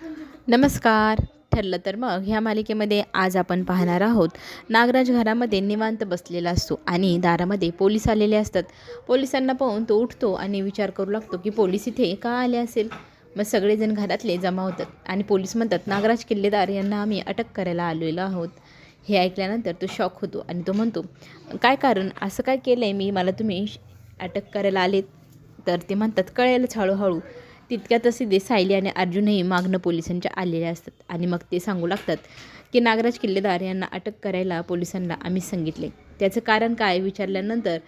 नमस्कार. ठरलं तर मग ह्या मालिकेमध्ये आज आपण पाहणार आहोत नागराज घरामध्ये निवांत बसलेला असतो आणि दारामध्ये पोलीस आलेले असतात. पोलिसांना पाहून तो उठतो आणि विचार करू लागतो की पोलीस इथे का आले असेल? मग सगळेजण घरातले जमा होतात आणि पोलीस म्हणतात नागराज किल्लेदार यांना आम्ही अटक करायला आलेलो आहोत. हे ऐकल्यानंतर तो शॉक होतो आणि तो म्हणतो काय कारण? असं काय केलं आहे मी? मला तुम्ही अटक करायला आलेत? तर ते म्हणतात कळेलच हळूहळू. तितक्यातच ते सायली आणि अर्जुनही मागणं पोलिसांच्या आलेल्या असतात. आणि मग ते सांगू लागतात की नागराज किल्लेदार यांना अटक करायला पोलिसांना आम्ही सांगितले. त्याचं कारण काय विचारल्यानंतर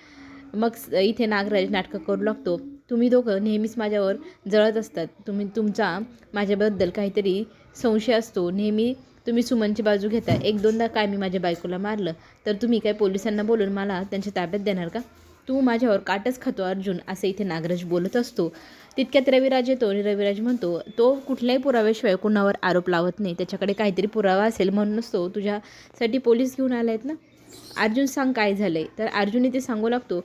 मग स- इथे नागराज नाटकं करू लागतो. तुम्ही दोघं नेहमीच माझ्यावर जळत असतात. तुम्ही तुमचा माझ्याबद्दल काहीतरी संशय असतो. नेहमी तुम्ही सुमनची बाजू घेता. एक दोनदा काय मी माझ्या बायकोला मारलं तर तुम्ही काय पोलिसांना बोलून मला त्यांच्या ताब्यात देणार का? तू माझ्यावर काटच खातो अर्जुन असं इथे नागराज बोलत असतो. तितक्यात रविराज येतो आणि रविराज म्हणतो तो कुठल्याही पुराव्याशिवाय कुणावर आरोप लावत नाही. त्याच्याकडे काहीतरी पुरावा असेल म्हणूनच तो तुझ्यासाठी पोलीस घेऊन आला आहेत ना? अर्जुन सांग काय झालं आहे तर अर्जुन इथे सांगू लागतो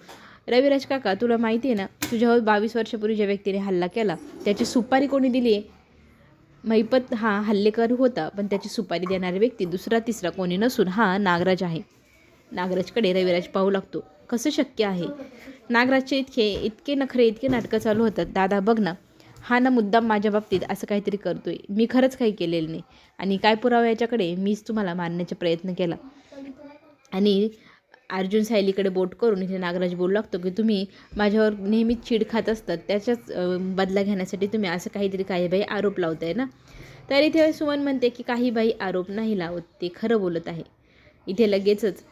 रविराज काका तुला माहिती आहे ना तुझ्यावर बावीस वर्षापूर्वी ज्या व्यक्तीने हल्ला केला त्याची सुपारी कोणी दिली आहे? महिपत हा हल्लेकर होता पण त्याची सुपारी देणारी व्यक्ती दुसरा तिसरा कोणी नसून हा नागराज आहे. नागराजकडे रविराज पाहू लागतो. कसं शक्य आहे? नागराजचे इतके इतके नखरे इतके नाटकं चालू होतात. दादा बघ ना. हा ना मुद्दाम माझ्या बाबतीत असं काहीतरी करतोय. मी खरंच काही केलेलं नाही. आणि काय पुरावा याच्याकडे? मीच तुम्हाला मारण्याचा प्रयत्न केला. आणि अर्जुन सायलीकडे बोट करून इथे नागराज बोलू लागतो की तुम्ही माझ्यावर नेहमीच चीड खात असतात. त्याच्याच बदला घेण्यासाठी तुम्ही असं काहीतरी काही बाई आरोप लावताय ना? तर इथे सुमन म्हणते की काही बाई आरोप नाही लावत. ते खरं बोलत आहे. इथे लगेचच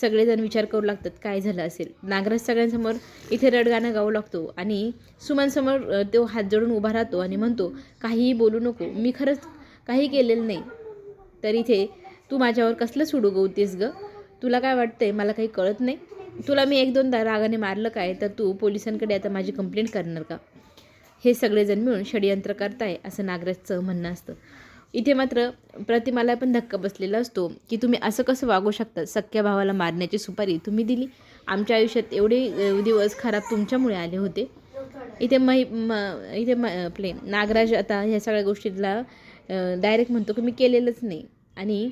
सगळेजण विचार करू लागतात काय झालं असेल? नागराज सगळ्यांसमोर इथे रडगाणं गाऊ लागतो आणि सुमनसमोर तो हात जोडून उभा राहतो आणि म्हणतो काहीही बोलू नको मी खरंच काही केलेलं नाही. तर इथे तू माझ्यावर कसलं सुडू गवतीस ग? तुला काय वाटतंय? मला काही कळत नाही. तुला मी एक दोनदा रागाने मारलं काय? तर तू पोलिसांकडे आता माझी कंप्लेंट करणार का? हे सगळेजण मिळून षडयंत्र करताय असं नागराजचं म्हणणं असतं. इथे मात्र प्रतिमाला पण धक्का बसलेला असतो की तुम्ही असं कसं वागू शकता? सख्या भावाला मारण्याची सुपारी तुम्ही दिली. आमच्या आयुष्यात एवढे दिवस खराब तुमच्यामुळे आले होते. इथे मै म इथे म आपले नागराज आता ह्या सगळ्या गोष्टीला डायरेक्ट म्हणतो की मी केलेलंच नाही. आणि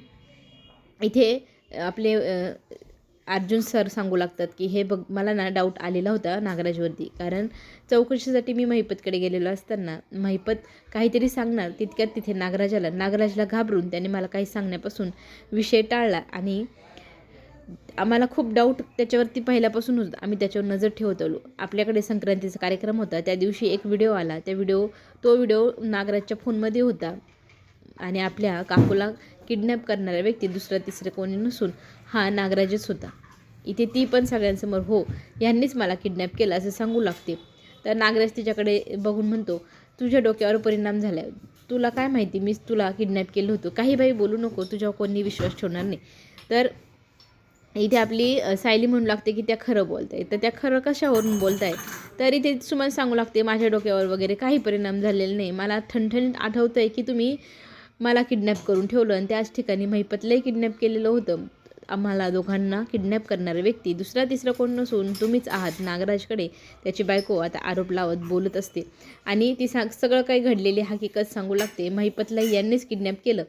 इथे आपले अर्जुन सर सांगू लागतात की हे बघ मला ना डाऊट आलेला होता नागराजवरती. कारण चौकशीसाठी मी महिपतकडे गेलेलो असताना महिपत काहीतरी सांगणार तितक्यात तिथे नागराजाला. नागराजला घाबरून त्याने मला काही सांगण्यापासून विषय टाळला आणि आम्हाला खूप डाऊट त्याच्यावरती पहिल्यापासून होता आम्ही त्याच्यावर नजर ठेवत आलो आपल्याकडे संक्रांतीचा कार्यक्रम होता. त्या दिवशी एक व्हिडिओ आला. त्या व्हिडिओ तो व्हिडिओ नागराजच्या फोनमध्ये होता. आणि आपल्या काकूला किडनॅप करणारा व्यक्ती दुसरा तिसरं कोणी नसून हा नागराजच होता. इथे ती पण सगळ्यांसमोर हो यांनीच मला किडनॅप केला असं सांगू लागते. तर नागराज तिच्याकडे बघून म्हणतो तुझ्या डोक्यावर परिणाम झाला तुला काय माहिती मीच तुला किडनॅप केलं होतं. काही बाई बोलू नको तुझ्यावर कोणी विश्वास ठेवणार नाही. तर इथे आपली सायली म्हणू लागते की त्या खरं बोलत आहे तर त्या खरं कशावरून बोलत आहे तर इथे सुमन सांगू लागते माझ्या डोक्यावर वगैरे काही परिणाम झालेले नाही. मला ठणठणीत आठवतं आहे की तुम्ही मला किडनॅप करून ठेवलं आणि त्याच ठिकाणी महिपतलाही किडनॅप केलेलं होतं. आम्हाला दोघांना किडनॅप करणारा व्यक्ती. दुसरा तिसरा कोण नसून तुम्हीच आहात नागराजकडे. त्याची बायको आता आरोप लावत बोलत असते. आणि ती सांग सगळं काही घडलेली हकीकत सांगू लागते. महिपतला यांनीच किडनॅप केलं.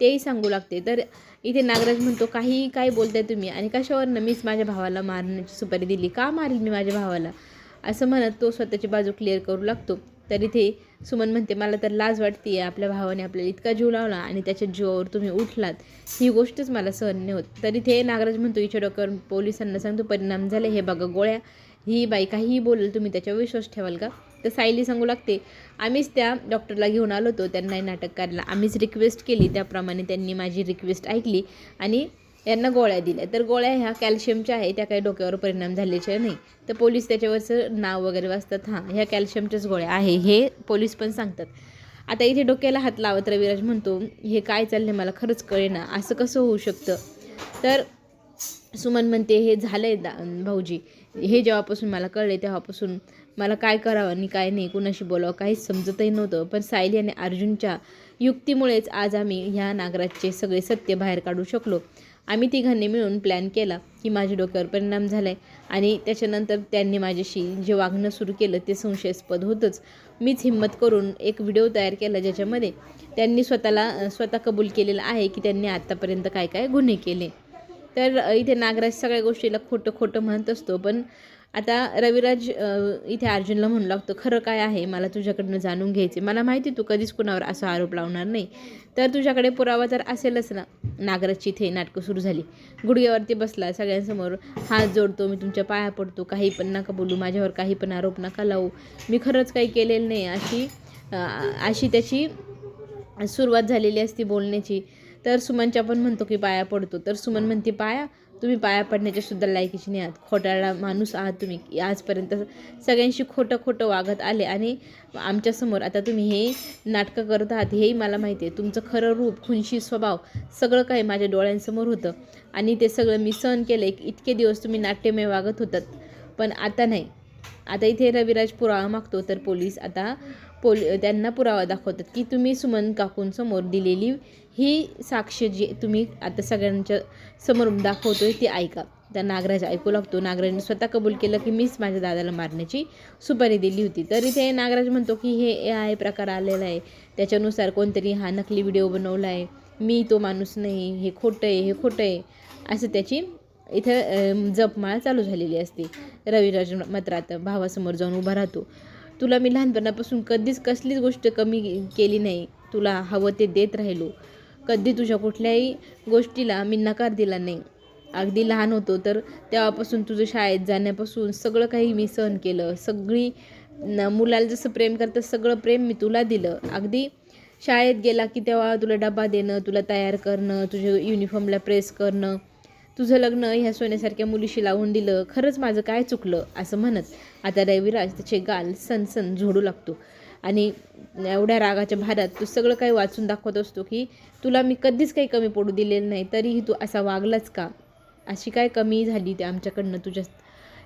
तेही सांगू लागते. तर इथे नागराज म्हणतो काही काय बोलताय तुम्ही? आणि कशावरनं मीच माझ्या भावाला मारण्याची सुपारी दिली? का मारेल मी माझ्या भावाला? असं म्हणत तो स्वतःची बाजू क्लिअर करू लागतो. तर इथे सुमन म्हणते मला तर लाज वाटते आपल्या भावाने आपल्याला इतका जीव लावला आणि त्याच्या जीवावर तुम्ही उठलात. ही गोष्टच मला सहन नाही होत. तर इथे नागराज म्हणतो इच्या डोक्यावर पोलिसांना सांगतो परिणाम झाले हे बघा गोळ्या. ही बाई काहीही बोलेल तुम्ही त्याच्यावर विश्वास ठेवाल का? तर सायली सांगू लागते आम्हीच त्या डॉक्टरला घेऊन आलो होतो त्यांनाही नाटक करायला. आम्हीच रिक्वेस्ट केली त्याप्रमाणे त्यांनी माझी रिक्वेस्ट ऐकली आणि यांना गोळ्या दिल्या. तर गोळ्या ह्या कॅल्शियमच्या आहे त्या काही डोक्यावर परिणाम झाल्याच्या नाही. तर पोलीस त्याच्यावरचं नाव वगैरे वाचतात हां ह्या कॅल्शियमच्याच गोळ्या आहे हे पोलीस पण सांगतात. आता इथे डोक्याला हात लावत रविराज म्हणतो हे काय चाललं मला खरंच कळेना असं कसं होऊ शकतं? तर सुमन म्हणते हे झालं आहे दा भाऊजी हे जेव्हापासून मला कळले तेव्हापासून मला काय करावं आणि काय नाही कुणाशी बोलावं काहीच समजतही नव्हतं. पण सायली आणि अर्जुनच्या युक्तीमुळेच आज आम्ही ह्या नागराजचे सगळे सत्य बाहेर काढू शकलो. आम्ही तिघांनी मिळून प्लॅन केला की माझ्या डोक्यावर परिणाम झाला आहे आणि त्याच्यानंतर त्यांनी माझ्याशी जे वागणं सुरू केलं ते संशयास्पद होतंच. मीच हिंमत करून एक व्हिडिओ तयार केला ज्याच्यामध्ये त्यांनी स्वतःला स्वतः कबूल केलेलं आहे की त्यांनी आत्तापर्यंत काय काय गुन्हे केले. तर इथे नागराज सगळ्या गोष्टीला खोटं खोटं म्हणत असतो पण आता रविराज इथे अर्जुनला म्हणू लागतो खरं काय आहे? मला तुझ्याकडनं जाणून घ्यायचे मला माहिती तू कधीच कुणावर असा आरोप लावणार नाही. तर तुझ्याकडे पुरावा तर असेलच ना. नागराजची इथे नाटकं सुरू झाली. गुडघ्यावरती बसला. सगळ्यांसमोर हात जोडतो मी तुमच्या पाया पडतो. काही पण नका बोलू. माझ्यावर काही पण आरोप नका लावू. मी खरंच काही केलेलं नाही. अशी अशी त्याची सुरुवात झालेली असती बोलण्याची. तर सुमनच्या पण म्हणतो की पाया पडतो. तर सुमन म्हणते पाया तुम्ही पाया पडण्याच्या सुद्धा लायकीची नाही आहात. खोटाळा माणूस आहात तुम्ही. आजपर्यंत सगळ्यांशी खोटं खोटं वागत आले आणि आमच्यासमोर आता तुम्ही हे नाटकं करत आहात हेही मला माहिती आहे. तुमचं खरं रूप खुनशी स्वभाव सगळं काही माझ्या डोळ्यांसमोर होतं आणि ते सगळं मी सहन केलं. एक इतके दिवस तुम्ही नाट्यमय वागत होतात. पण आता नाही. आता इथे रविराज पुरावा मागतो तर पोलीस आता पोल त्यांना पुरावा दाखवतात की तुम्ही सुमन काकूंसमोर दिलेली ही साक्ष जी तुम्ही आता सगळ्यांच्या समोर दाखवतोय ती ऐका. तर नागराज ऐकू लागतो. नागराजने स्वतः कबूल केलं की मीच माझ्या दादाला मारण्याची सुपारी दिली होती. तर इथे नागराज म्हणतो की हे ए आहे प्रकार आलेला आहे. त्याच्यानुसार कोणतरी हा नकली व्हिडिओ बनवला आहे मी तो माणूस नाही. हे खोटं आहे. हे खोटं आहे. असं त्याची इथं जपमाळ चालू झालेली असते. रविराज मात्र आता भावासमोर जाऊन उभा राहतो. तुला मी लहानपणापासून कधीच कसलीच गोष्ट कमी केली नाही. तुला हवं ते देत राहिलो. कधी तुझ्या कुठल्याही गोष्टीला मी नकार दिला नाही. अगदी लहान होतो तर तेव्हापासून तुझं शाळेत जाण्यापासून सगळं काही मी सहन केलं. सगळी न मुलाला जसं प्रेम करतं सगळं प्रेम मी तुला दिलं. अगदी शाळेत गेला की तेव्हा तुला डबा देणं तुला तयार करणं तुझ्या युनिफॉर्मला प्रेस करणं तुझं लग्न ह्या सोन्यासारख्या मुलीशी लावून दिलं खरंच माझं काय चुकलं असं म्हणत. आता रविराज त्याचे गाल सनसन झोडू लागतो. आणि एवढ्या रागाच्या भारात तू सगळं काही वाचून दाखवत असतो की तुला मी कधीच काही कमी पडू दिलेलं नाही तरीही तू असा वागलाच का? अशी काय कमी झाली ते आमच्याकडनं तुझ्या?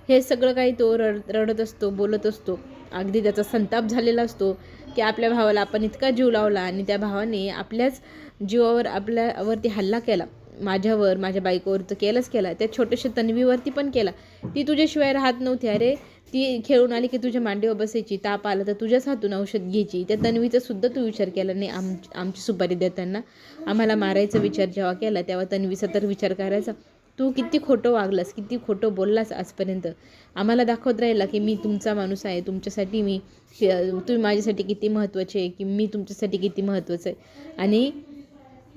हे सगळं काही तो रड रडत असतो बोलत असतो. अगदी त्याचा संताप झालेला असतो की आपल्या भावाला आपण इतका जीव लावला आणि त्या भावाने आपल्याच जीवावर आपल्यावरती हल्ला केला. माझ्यावर माझ्या बायकोवर तर केलंच केला. त्या छोट्याशा तन्वीवरती पण केला. ती तुझ्याशिवाय राहत नव्हती. अरे ती खेळून आली की तुझ्या मांडीवर बसायची ताप आला तर तुझ्याच हातून औषध घ्यायची. त्या तन्वीचा सुद्धा तू विचार केला नाही. आम आमची सुपारी देताना आम्हाला मारायचा विचार जेव्हा केला तेव्हा तन्वीचा तर विचार करायचा. तू किती खोटं वागलास किती खोटं बोललास आजपर्यंत. आम्हाला दाखवत राहिला की मी तुमचा माणूस आहे. तुमच्यासाठी मी तुम्ही माझ्यासाठी किती महत्त्वाचे आहे की मी तुमच्यासाठी किती महत्त्वाचं आहे. आणि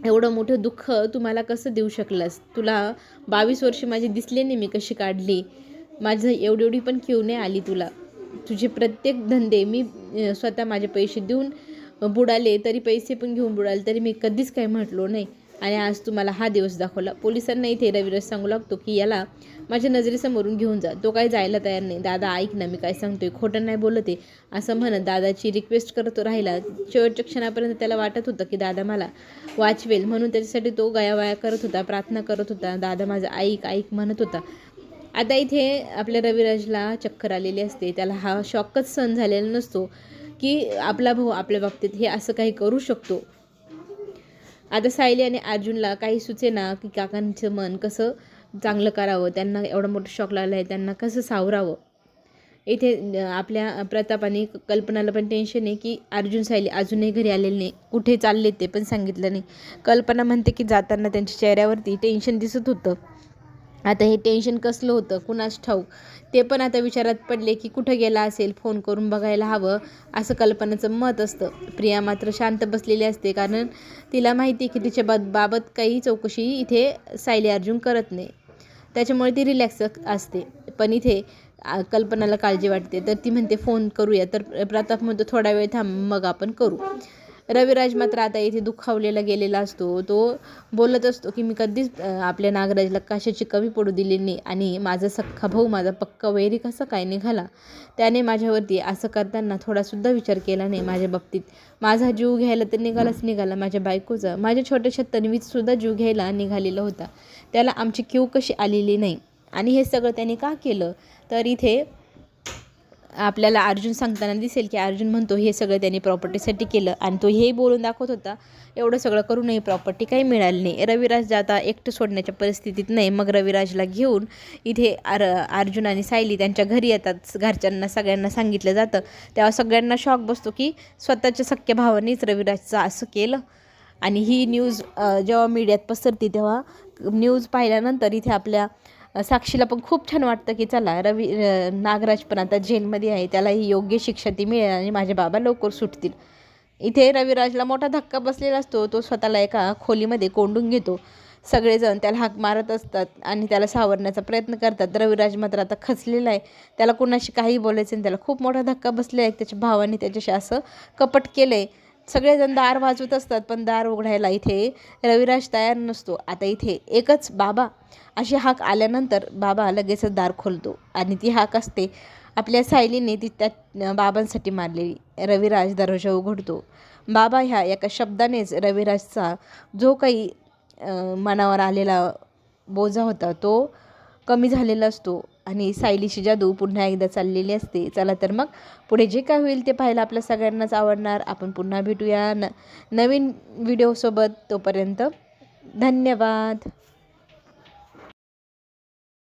एवढं मोठं दुःख तुम्हाला कसं देऊ शकलास? तुला बावीस वर्ष माझी दिसले नाही मी कशी काढली. माझं एवढी एवढी पण किव नाही आली तुला. तुझे प्रत्येक धंदे मी स्वतः माझे पैसे देऊन बुडाले तरी पैसे पण घेऊन बुडाले तरी मी कधीच काही म्हटलो नाही. आणि आज तुम्हाला हा दिवस दाखवला. पोलिसांना इथे रविराज सांगू लागतो की याला माझ्या नजरेसमोरून घेऊन जा. तो काही जायला तयार नाही. दादा ऐक ना मी काय सांगतोय. खोटं नाही बोलत. आहे असं म्हणत दादाची रिक्वेस्ट करत राहिला. शेवटच्या क्षणापर्यंत त्याला वाटत होतं की दादा मला वाचवेल. म्हणून त्याच्यासाठी तो गयावाया करत होता प्रार्थना करत होता. दादा माझा ऐक ऐक म्हणत होता. आता इथे आपल्या रविराजला चक्कर आलेली असते. त्याला हा शॉकच सहन झालेला नसतो की आपला भाऊ आपल्या बाबतीत हे असं काही करू शकतो. आता सायली आणि अर्जुनला काही सुचेना की काकांचं मन कसं चांगलं करावं त्यांना एवढं मोठं शॉक लागला आहे त्यांना कसं सावरावं? इथे आपल्या प्रतापाने कल्पनाला पण टेन्शन आहे की अर्जुन सायली अजूनही घरी आलेले नाही. कुठे चालले ते पण सांगितलं नाही. कल्पना म्हणते की जाताना त्यांच्या चेहऱ्यावरती टेन्शन दिसत होतं. आता हे टेन्शन कसलं होतं? कुणास ठाऊक? ते पण आता विचारात पडले की कुठं गेला असेल? फोन करून बघायला हवं असं कल्पनाचं मत असतं. प्रिया मात्र शांत बसलेली असते कारण तिला माहिती आहे की तिच्या बा बाबत काही चौकशी इथे सायली अर्जुन करत नाही. त्याच्यामुळे ती रिलॅक्स असते. पण इथे कल्पनाला काळजी वाटते. तर ती म्हणते फोन करूया. तर प्रताप म्हणतो थोडा वेळ थांब मग आपण करू. रविराज मात्र आता इथे दुखावलेला गेलेला असतो. तो बोलत असतो की मी कधीच आपल्या नागराजला कशाची कमी पडू दिली नाही आणि माझा सख्खा भाऊ माझा पक्का वैरी कसा काय निघाला? त्याने माझ्यावरती असं करताना थोडासुद्धा विचार केला नाही माझ्या बाबतीत. माझा जीव घ्यायला तर निघालाच निघाला माझ्या बायकोचा. माझ्या छोट्याशा तन्वीतसुद्धा जीव घ्यायला निघालेला होता. त्याला आमची क्यू कशी आलेली नाही? आणि हे सगळं त्याने का केलं? तर इथे आपल्याला अर्जुन सांगताना दिसेल की अर्जुन म्हणतो हे सगळं त्यांनी प्रॉपर्टीसाठी केलं आणि तो हेही बोलून दाखवत होता एवढं सगळं करूनही प्रॉपर्टी काही मिळाली नाही. रविराज आता एकटं सोडण्याच्या परिस्थितीत नाही मग रविराजला घेऊन इथे आर अर्जुन आणि सायली त्यांच्या घरी येतात. घरच्यांना सगळ्यांना सांगितलं जातं. तेव्हा सगळ्यांना शॉक बसतो की स्वतःच्या सख्या भावानेच रविराजचं असं केलं. आणि ही न्यूज जेव्हा मीडियात पसरते तेव्हा न्यूज पाहिल्यानंतर इथे आपल्या साक्षीला पण खूप छान वाटतं की चला रवी नागराज पण आता जेलमध्ये आहे त्यालाही योग्य शिक्षा ती मिळेल आणि माझे बाबा लवकर सुटतील. इथे रविराजला मोठा धक्का बसलेला असतो तो स्वतःला एका खोलीमध्ये कोंडून घेतो. सगळेजण त्याला हाक मारत असतात आणि त्याला सावरण्याचा प्रयत्न करतात. रविराज मात्र आता खचलेला आहे. त्याला कुणाशी काही बोलायचं नाही. त्याला खूप मोठा धक्का बसला आहे. त्याच्या भावाने त्याच्याशी असं कपट केलं आहे सगळेजण दार वाजवत असतात पण दार उघडायला इथे रविराज तयार नसतो. आता इथे एकच बाबा. अशी हाक आल्यानंतर बाबा लगेचच दार खोलतो आणि ती हाक असते आपल्या सायलीने ती त्या बाबांसाठी मारलेली. रविराज दरवाजा उघडतो. बाबा ह्या एका शब्दानेच रविराजचा जो काही मनावर आलेला बोजा होता तो कमी झालेला असतो. आणि सायलीची जादू पुन्हा एकदा चाललेली असते. चला तर मग पुढे जे काय होईल ते पाहायला आपल्या सगळ्यांनाच आवडणार. आपण पुन्हा भेटूया न नवीन व्हिडिओसोबत तोपर्यंत धन्यवाद.